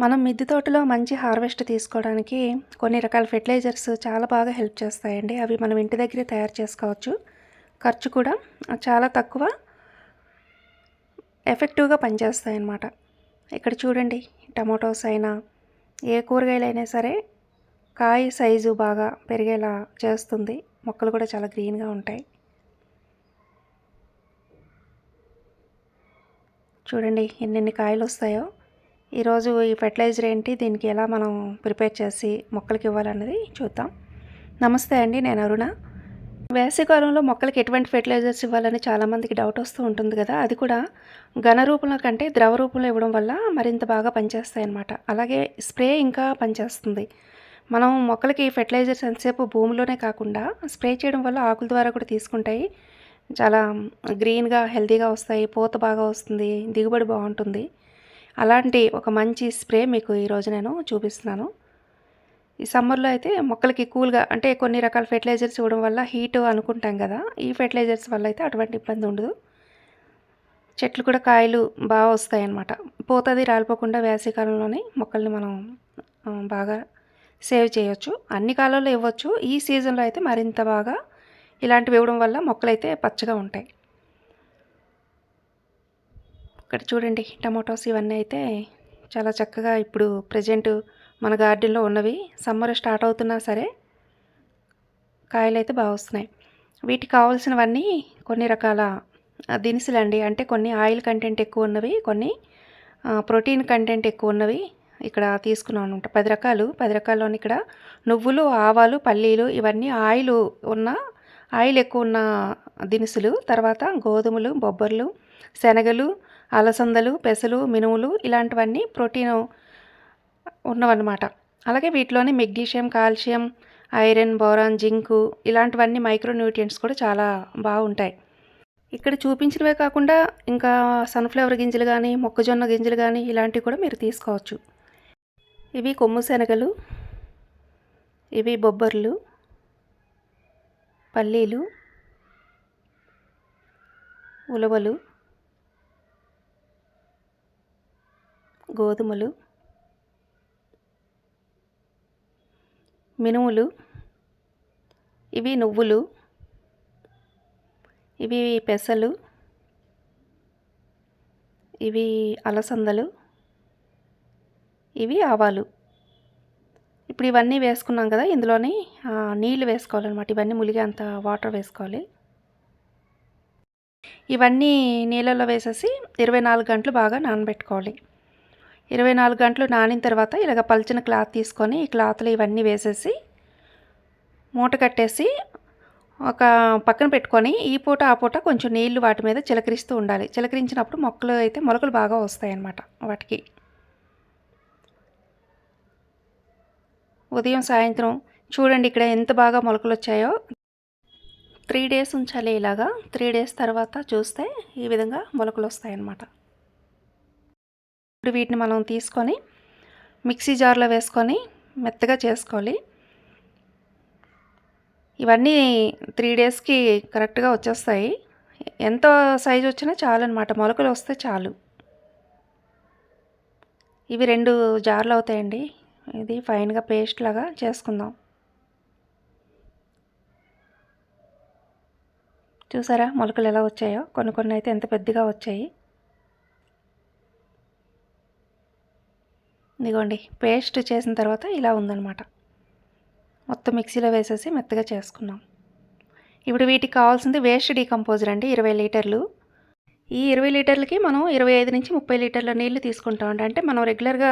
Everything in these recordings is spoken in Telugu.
మనం మిద్దె తోటలో మంచి హార్వెస్ట్ తీసుకోవడానికి కొన్ని రకాల ఫెర్టిలైజర్స్ చాలా బాగా హెల్ప్ చేస్తాయండి. అవి మనం ఇంటి దగ్గరే తయారు చేసుకోవచ్చు. ఖర్చు కూడా చాలా తక్కువ ఎఫెక్టివ్గా పనిచేస్తాయి అన్నమాట ఇక్కడ చూడండి టమాటోస్ అయినా ఏ కూరగాయలైనా సరే కాయ సైజు బాగా పెరిగేలా చేస్తుంది. మొక్కలు కూడా చాలా గ్రీన్గా ఉంటాయి. చూడండి ఎన్నెన్ని కాయలు వస్తాయో. ఈరోజు ఈ ఫెర్టిలైజర్ ఏంటి? దీనికి ఎలా మనం ప్రిపేర్ చేసి మొక్కలకి ఇవ్వాలన్నది చూద్దాం. నమస్తే అండి నేను అరుణ. వేసవికాలంలో మొక్కలకి ఎటువంటి ఫెర్టిలైజర్స్ ఇవ్వాలని చాలామందికి డౌట్ వస్తూ ఉంటుంది కదా. అది కూడా ఘన రూపంలో కంటే ద్రవ రూపంలో ఇవ్వడం వల్ల మరింత బాగా పనిచేస్తాయి అన్నమాట. అలాగే స్ప్రే ఇంకా పనిచేస్తుంది. మనం మొక్కలకి ఫెర్టిలైజర్స్ ఎంతసేపు భూమిలోనే కాకుండా స్ప్రే చేయడం వల్ల ఆకుల ద్వారా కూడా తీసుకుంటాయి. చాలా గ్రీన్గా హెల్తీగా వస్తాయి పూత బాగా వస్తుంది దిగుబడి బాగుంటుంది. అలాంటి ఒక మంచి స్ప్రే మీకు ఈరోజు నేను చూపిస్తున్నాను. ఈ సమ్మర్లో అయితే మొక్కలకి కూల్గా అంటే కొన్ని రకాల ఫెర్టిలైజర్స్ ఇవ్వడం వల్ల హీట్ అనుకుంటాం కదా ఈ ఫెర్టిలైజర్స్ వల్ల అయితే అటువంటి ఇబ్బంది ఉండదు. చెట్లు కూడా కాయలు బాగా వస్తాయి అన్నమాట పోతుంది రాలిపోకుండా వేసవికాలంలోనే మొక్కల్ని మనం బాగా సేవ్ చేయొచ్చు. అన్ని కాలాల్లో ఇవ్వచ్చు. ఈ సీజన్లో అయితే మరింత బాగా ఇలాంటివి ఇవ్వడం వల్ల మొక్కలైతే పచ్చగా ఉంటాయి. ఇక్కడ చూడండి టమాటోస్ ఇవన్నీ అయితే చాలా చక్కగా ఇప్పుడు ప్రజెంట్ మన గార్డెన్లో ఉన్నవి. సమ్మర్ స్టార్ట్ అవుతున్నా సరే కాయలు అయితే బాగా వస్తున్నాయి. వీటికి కావాల్సినవన్నీ కొన్ని రకాల దినుసులండి. అంటే కొన్ని ఆయిల్ కంటెంట్ ఎక్కువ ఉన్నవి కొన్ని ప్రోటీన్ కంటెంట్ ఎక్కువ ఉన్నవి ఇక్కడ తీసుకున్నాం అనమాట పది రకాలు. పది రకాల్లోని ఇక్కడ నువ్వులు ఆవాలు పల్లీలు ఇవన్నీ ఆయిల్ ఉన్న ఆయిల్ ఎక్కువ ఉన్న దినుసులు. తర్వాత గోధుమలు బొబ్బర్లు శనగలు అలసందలు పెసలు మినుములు ఇలాంటివన్నీ ప్రోటీన్ ఉన్నవన్నమాట. అలాగే వీటిలోని magnesium calcium iron boron zinc ఇలాంటివన్నీ మైక్రో న్యూట్రియంట్స్ కూడా చాలా బాగుంటాయి. ఇక్కడ చూపించినవే కాకుండా ఇంకా సన్ఫ్లవర్ గింజలు కానీ మొక్కజొన్న గింజలు కానీ ఇలాంటివి కూడా మీరు తీసుకోవచ్చు. ఇవి కొమ్ము శనగలు ఇవి బొబ్బర్లు పల్లీలు ఉలవలు గోధుమలు మినుములు ఇవి నువ్వులు ఇవి పెసలు ఇవి అలసందలు ఇవి ఆవాలు. ఇప్పుడు ఇవన్నీ వేసుకున్నాం కదా ఇందులోని నీళ్ళు వేసుకోవాలన్నమాట. ఇవన్నీ ములిగే అంత వాటర్ వేసుకోవాలి. ఇవన్నీ నీళ్ళల్లో వేసేసి ఇరవై నాలుగు గంటలు బాగా నానబెట్టుకోవాలి. ఇరవై నాలుగు గంటలు నానిన తర్వాత ఇలాగ పల్చిన క్లాత్ తీసుకొని ఈ క్లాత్లు ఇవన్నీ వేసేసి మూట కట్టేసి ఒక పక్కన పెట్టుకొని ఈ పూట ఆ పూట కొంచెం నీళ్ళు వాటి మీద చిలకరిస్తూ ఉండాలి. చిలకరించినప్పుడు మొక్కలు అయితే మొలకలు బాగా వస్తాయి అన్నమాట వాటికి. ఉదయం సాయంత్రం చూడండి ఇక్కడ ఎంత బాగా మొలకలు వచ్చాయో. త్రీ డేస్ ఉంచాలి ఇలాగా. త్రీ డేస్ తర్వాత చూస్తే ఈ విధంగా మొలకలు వస్తాయన్నమాట. ఇప్పుడు వీటిని మనం తీసుకొని మిక్సీ జార్లో వేసుకొని మెత్తగా చేసుకోవాలి. ఇవన్నీ త్రీ డేస్కి కరెక్ట్గా వచ్చేస్తాయి. ఎంత సైజు వచ్చినా చాలు అనమాట మొలకలు వస్తే చాలు. ఇవి రెండు జార్లు అవుతాయండి. ఇది ఫైన్గా పేస్ట్ లాగా చేసుకుందాం. చూసారా మొలకలు ఎలా వచ్చాయో? కొన్ని కొన్ని అయితే ఎంత పెద్దగా వచ్చాయి. ఇదిగోండి పేస్ట్ చేసిన తర్వాత ఇలా ఉందనమాట మొత్తం మిక్సీలో వేసేసి మెత్తగా చేసుకున్నాం. ఇప్పుడు వీటికి కావాల్సింది వేస్ట్ డీకంపోజర్ అండి ఇరవై లీటర్లు. ఈ ఇరవై లీటర్లకి మనం ఇరవై ఐదు నుంచి ముప్పై లీటర్ల నీళ్ళు తీసుకుంటాం అంటే మనం రెగ్యులర్గా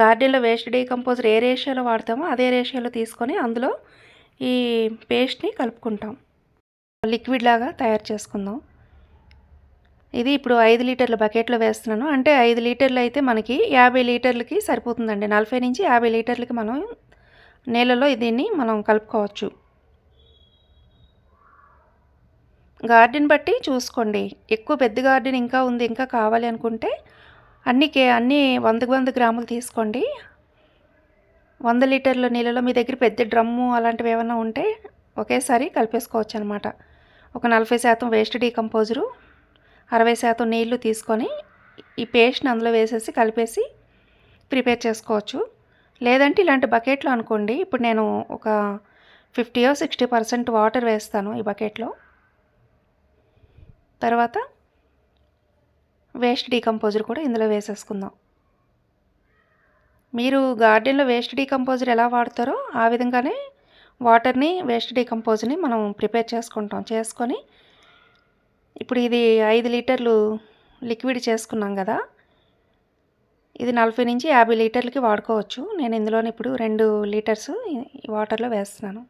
గార్డెన్లో వేస్ట్ డీకంపోజర్ ఏ రేషియోలో వాడతామో అదే రేషియోలో తీసుకొని అందులో ఈ పేస్ట్ని కలుపుకుంటాం. లిక్విడ్ లాగా తయారు చేసుకుందాం. ఇది ఇప్పుడు ఐదు లీటర్ల బకెట్లో వేస్తున్నాను. అంటే ఐదు లీటర్లు అయితే మనకి యాభై లీటర్లకి సరిపోతుందండి. నలభై నుంచి యాభై లీటర్లకి మనం నీళ్ళలో దీన్ని మనం కలుపుకోవచ్చు. గార్డెన్ బట్టి చూసుకోండి. ఎక్కువ పెద్ద గార్డెన్ ఇంకా ఉంది ఇంకా కావాలి అనుకుంటే అన్ని కే అన్ని వందకు వంద గ్రాములు తీసుకోండి. వంద లీటర్ల నీళ్ళలో మీ దగ్గర పెద్ద డ్రమ్ము అలాంటివి ఏమైనా ఉంటే ఒకేసారి కలిపేసుకోవచ్చు అనమాట ఒక నలభై శాతం వేస్ట్ డీకంపోజరు. అరవై శాతం నీళ్ళు తీసుకొని ఈ పేస్ట్ని అందులో వేసేసి కలిపేసి ప్రిపేర్ చేసుకోవచ్చు. లేదంటే ఇలాంటి బకెట్లో అనుకోండి ఇప్పుడు నేను ఒక ఫిఫ్టీయో సిక్స్టీ పర్సెంట్ వాటర్ వేస్తాను ఈ బకెట్లో. తర్వాత వేస్ట్ డీకంపోజర్ కూడా ఇందులో వేసేసుకుందాం. మీరు గార్డెన్లో వేస్ట్ డీకంపోజర్ ఎలా వాడతారో ఆ విధంగానే వాటర్ని వేస్ట్ డీకంపోజ్ని మనం ప్రిపేర్ చేసుకుంటాం. చేసుకొని ఇప్పుడు ఇది ఐదు లీటర్లు లిక్విడ్ చేసుకున్నాం కదా. ఇది నలభై నుంచి యాభై లీటర్లకి వాడుకోవచ్చు. నేను ఇందులోనే ఇప్పుడు రెండు లీటర్స్ ఈ వాటర్లో వేస్తున్నాను.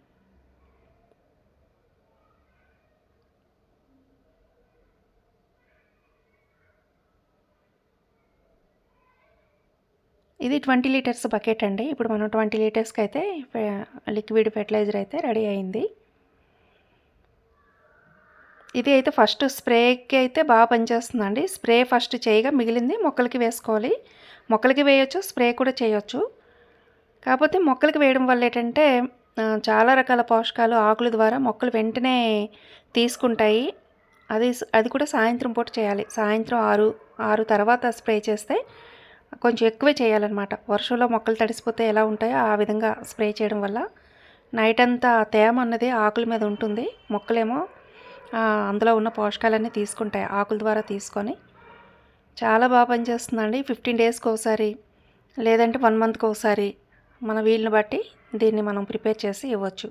ఇది ట్వంటీ లీటర్స్ బకెట్ అండి. ఇప్పుడు మనం ట్వంటీ లీటర్స్కి అయితే లిక్విడ్ ఫెర్టిలైజర్ అయితే రెడీ అయింది. ఇది అయితే ఫస్ట్ స్ప్రేకి అయితే బాగా పనిచేస్తుందండి. స్ప్రే ఫస్ట్ చేయగా మిగిలింది మొక్కలకి వేసుకోవాలి. మొక్కలకి వేయొచ్చు స్ప్రే కూడా చేయొచ్చు. కాకపోతే మొక్కలకి వేయడం వల్ల ఏంటంటే చాలా రకాల పోషకాలు ఆకుల ద్వారా మొక్కలు వెంటనే తీసుకుంటాయి. అది అది కూడా సాయంత్రం పూట చేయాలి. సాయంత్రం ఆరు ఆరు తర్వాత స్ప్రే చేస్తే కొంచెం ఎక్కువే చేయాలన్నమాట. వర్షంలో మొక్కలు తడిసిపోతే ఎలా ఉంటాయో ఆ విధంగా స్ప్రే చేయడం వల్ల. నైట్ అంతా తేమ అన్నది ఆకుల మీద ఉంటుంది. మొక్కలేమో అందులో ఉన్న పోషకాలన్నీ తీసుకుంటాయి ఆకుల ద్వారా తీసుకొని. చాలా బాగా పనిచేస్తుందండి. ఫిఫ్టీన్ డేస్కి ఒకసారి లేదంటే వన్ మంత్కి ఒకసారి మన వీలుని బట్టి దీన్ని మనం ప్రిపేర్ చేసి ఇవ్వచ్చు.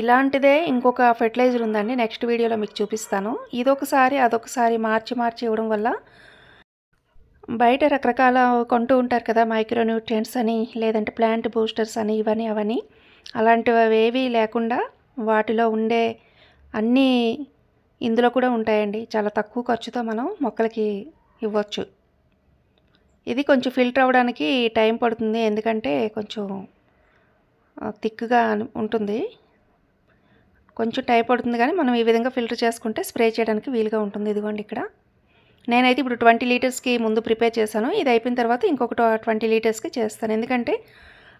ఇలాంటిదే ఇంకొక ఫెర్టిలైజర్ ఉందండి నెక్స్ట్ వీడియోలో మీకు చూపిస్తాను. ఇదొకసారి అదొకసారి మార్చి మార్చి ఇవ్వడం వల్ల బయట రకరకాల కొంటూ ఉంటారు కదా మైక్రోన్యూట్రియంట్స్ అని లేదంటే ప్లాంట్ బూస్టర్స్ అని ఇవన్నీ అవని అలాంటివి ఏవీ లేకుండా వాటిలో ఉండే అన్నీ ఇందులో కూడా ఉంటాయండి. చాలా తక్కువ ఖర్చుతో మనం మొక్కలకి ఇవ్వచ్చు. ఇది కొంచెం ఫిల్టర్ అవ్వడానికి టైం పడుతుంది. ఎందుకంటే కొంచెం థిక్గా ఉంటుంది. కొంచెం టైం పడుతుంది కానీ మనం ఈ విధంగా ఫిల్టర్ చేసుకుంటే స్ప్రే చేయడానికి వీలుగా ఉంటుంది. ఇదిగోండి ఇక్కడ. నేనైతే ఇప్పుడు ట్వంటీ లీటర్స్కి ముందు ప్రిపేర్ చేశాను. ఇది అయిపోయిన తర్వాత ఇంకొకటి ట్వంటీ లీటర్స్కి చేస్తాను. ఎందుకంటే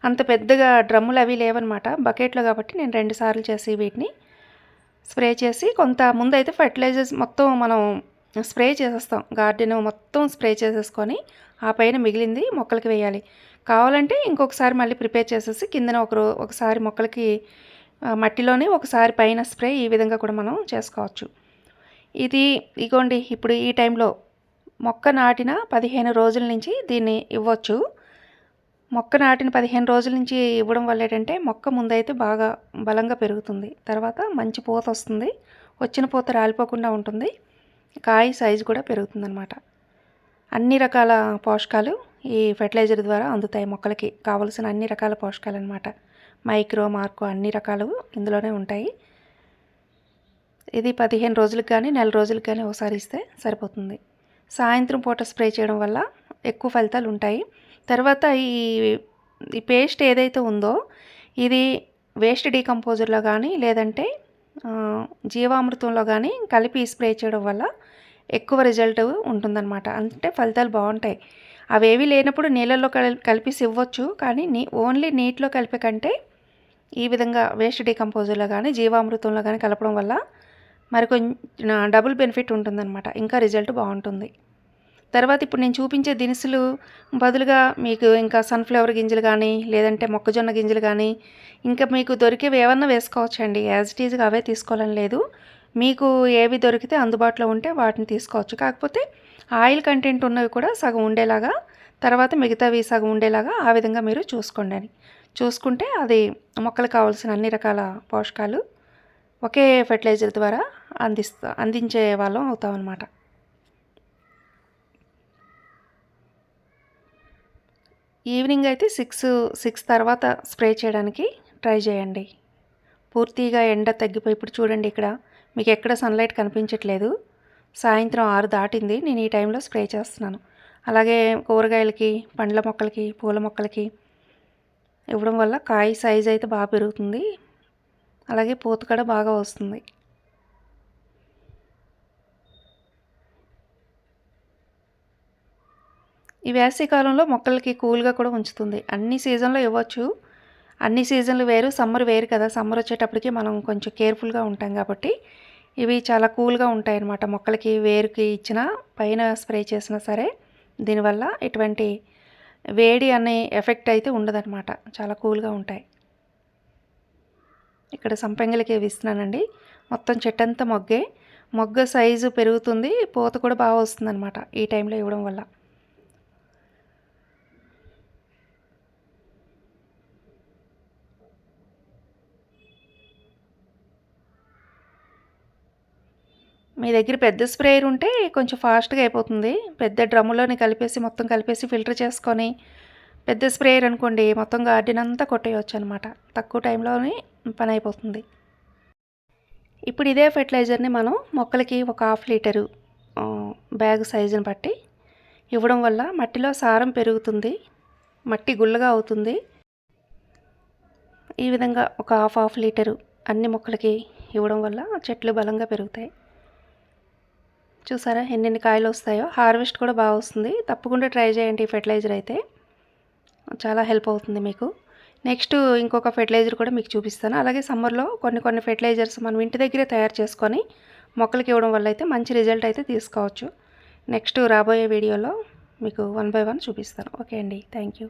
అంత పెద్దగా డ్రమ్ములు అవి లేవన్నమాట. బకెట్లో కాబట్టి నేను రెండు సార్లు చేసి వీటిని స్ప్రే చేసి కొంత ముందైతే ఫర్టిలైజర్స్ మొత్తం మనం స్ప్రే చేసేస్తాం. గార్డెన్ మొత్తం స్ప్రే చేసేసుకొని ఆ పైన మిగిలింది మొక్కలకి వేయాలి. కావాలంటే ఇంకొకసారి మళ్ళీ ప్రిపేర్ చేసేసి కిందన ఒకరు ఒకసారి మొక్కలకి మట్టిలోనే ఒకసారి పైన స్ప్రే ఈ విధంగా కూడా మనం చేసుకోవచ్చు. ఇది ఇగోండి ఇప్పుడు ఈ టైంలో మొక్క నాటిన పదిహేను రోజుల నుంచి దీన్ని ఇవ్వచ్చు. మొక్క నాటిన పదిహేను రోజుల నుంచి ఇవ్వడం వల్ల ఏంటంటే మొక్క ముందైతే బాగా బలంగా పెరుగుతుంది. తర్వాత మంచి పూత వస్తుంది. వచ్చిన పూత రాలిపోకుండా ఉంటుంది. కాయ సైజు కూడా పెరుగుతుందన్నమాట. అన్ని రకాల పోషకాలు ఈ ఫెర్టిలైజర్ ద్వారా అందుతాయి మొక్కలకి. కావలసిన అన్ని రకాల పోషకాలు అనమాట మైక్రో మార్కో అన్ని రకాలు ఇందులోనే ఉంటాయి. ఇది పదిహేను రోజులకు కానీ నెల రోజులకు కానీ ఒకసారి ఇస్తే సరిపోతుంది. సాయంత్రం పూట స్ప్రే చేయడం వల్ల ఎక్కువ ఫలితాలు ఉంటాయి. తర్వాత ఈ ఈ పేస్ట్ ఏదైతే ఉందో ఇది వేస్ట్ డీకంపోజర్లో కానీ లేదంటే జీవామృతంలో కానీ కలిపి స్ప్రే చేయడం వల్ల ఎక్కువ రిజల్ట్ ఉంటుందన్నమాట. అంటే ఫలితాలు బాగుంటాయి. అవేవి లేనప్పుడు నీళ్ళల్లో కలిపి ఇవ్వచ్చు. కానీ నీ ఓన్లీ నీటిలో కలిపే కంటే ఈ విధంగా వేస్ట్ డీకంపోజర్లో కానీ జీవామృతంలో కానీ కలపడం వల్ల మరి కొంచెం డబుల్ బెనిఫిట్ ఉంటుందన్నమాట. ఇంకా రిజల్ట్ బాగుంటుంది. తర్వాత ఇప్పుడు నేను చూపించే దినుసులు బదులుగా మీకు ఇంకా సన్ఫ్లవర్ గింజలు కానీ లేదంటే మొక్కజొన్న గింజలు కానీ ఇంకా మీకు దొరికేవి ఏమన్నా వేసుకోవచ్చండి. యాజ్ ఇట్ ఈజ్గా అవే తీసుకోవాలని లేదు. మీకు ఏవి దొరికితే అందుబాటులో ఉంటే వాటిని తీసుకోవచ్చు. కాకపోతే ఆయిల్ కంటెంట్ ఉన్నవి కూడా సగం ఉండేలాగా తర్వాత మిగతావి సగం ఉండేలాగా ఆ విధంగా మీరు చూసుకోండి అని. చూసుకుంటే అది మొక్కలు కావాల్సిన అన్ని రకాల పోషకాలు ఒకే ఫెర్టిలైజర్ ద్వారా అందిస్తా అందించే వాళ్ళం అవుతాం అనమాట ఈవినింగ్ అయితే సిక్స్ సిక్స్ తర్వాత స్ప్రే చేయడానికి ట్రై చేయండి. పూర్తిగా ఎండ తగ్గిపోయి ఇప్పుడు చూడండి ఇక్కడ మీకు ఎక్కడ సన్లైట్ కనిపించట్లేదు. సాయంత్రం ఆరు దాటింది నేను ఈ టైంలో స్ప్రే చేస్తున్నాను. అలాగే కూరగాయలకి పండ్ల మొక్కలకి పూల మొక్కలకి ఇవ్వడం వల్ల కాయ సైజ్ అయితే బాగా పెరుగుతుంది. అలాగే పూత కూడా బాగా వస్తుంది. ఈ వేసవికాలంలో మొక్కలకి కూల్గా కూడా ఉంచుతుంది. అన్ని సీజన్లో ఇవ్వచ్చు. అన్ని సీజన్లు వేరు సమ్మర్ వేరు కదా. సమ్మర్ వచ్చేటప్పటికి మనం కొంచెం కేర్ఫుల్గా ఉంటాం కాబట్టి ఇవి చాలా కూల్గా ఉంటాయి అన్నమాట మొక్కలకి వేరుకి ఇచ్చిన పైన స్ప్రే చేసినా సరే దీనివల్ల ఎటువంటి వేడి అనే ఎఫెక్ట్ అయితే ఉండదన్నమాట. చాలా కూల్గా ఉంటాయి. ఇక్కడ సంపెంగలకి ఇస్తున్నానండి మొత్తం చెట్టంతా మొగ్గే. మొగ్గ సైజు పెరుగుతుంది. పూత కూడా బాగా వస్తుందన్నమాట ఈ టైంలో ఇవ్వడం వల్ల. మీ దగ్గర పెద్ద స్ప్రేయర్ ఉంటే కొంచెం ఫాస్ట్గా అయిపోతుంది. పెద్ద డ్రమ్ములోని కలిపేసి మొత్తం కలిపేసి ఫిల్టర్ చేసుకొని పెద్ద స్ప్రేయర్ అనుకోండి మొత్తం గార్డెన్ అంతా కొట్టేయచ్చు అనమాట తక్కువ టైంలోనే పని అయిపోతుంది. ఇప్పుడు ఇదే ఫెర్టిలైజర్ని మనం మొక్కలకి ఒక హాఫ్ లీటరు బ్యాగ్ సైజుని బట్టి ఇవ్వడం వల్ల మట్టిలో సారం పెరుగుతుంది మట్టి గుల్లగా అవుతుంది. ఈ విధంగా ఒక హాఫ్ హాఫ్ లీటరు అన్ని మొక్కలకి ఇవ్వడం వల్ల చెట్లు బలంగా పెరుగుతాయి. చూసారా ఎన్నెన్ని కాయలు వస్తాయో? హార్వెస్ట్ కూడా బాగా వస్తుంది. తప్పకుండా ట్రై చేయండి ఈ ఫెర్టిలైజర్ అయితే. చాలా హెల్ప్ అవుతుంది మీకు. నెక్స్ట్ ఇంకొక ఫెర్టిలైజర్ కూడా మీకు చూపిస్తాను. అలాగే సమ్మర్లో కొన్ని కొన్ని ఫెర్టిలైజర్స్ మనం ఇంటి దగ్గరే తయారు చేసుకొని మొక్కలకి ఇవ్వడం వల్ల అయితే మంచి రిజల్ట్ అయితే తీసుకోవచ్చు. నెక్స్ట్ రాబోయే వీడియోలో మీకు వన్ బై వన్ చూపిస్తాను. ఓకే అండి. Thank you.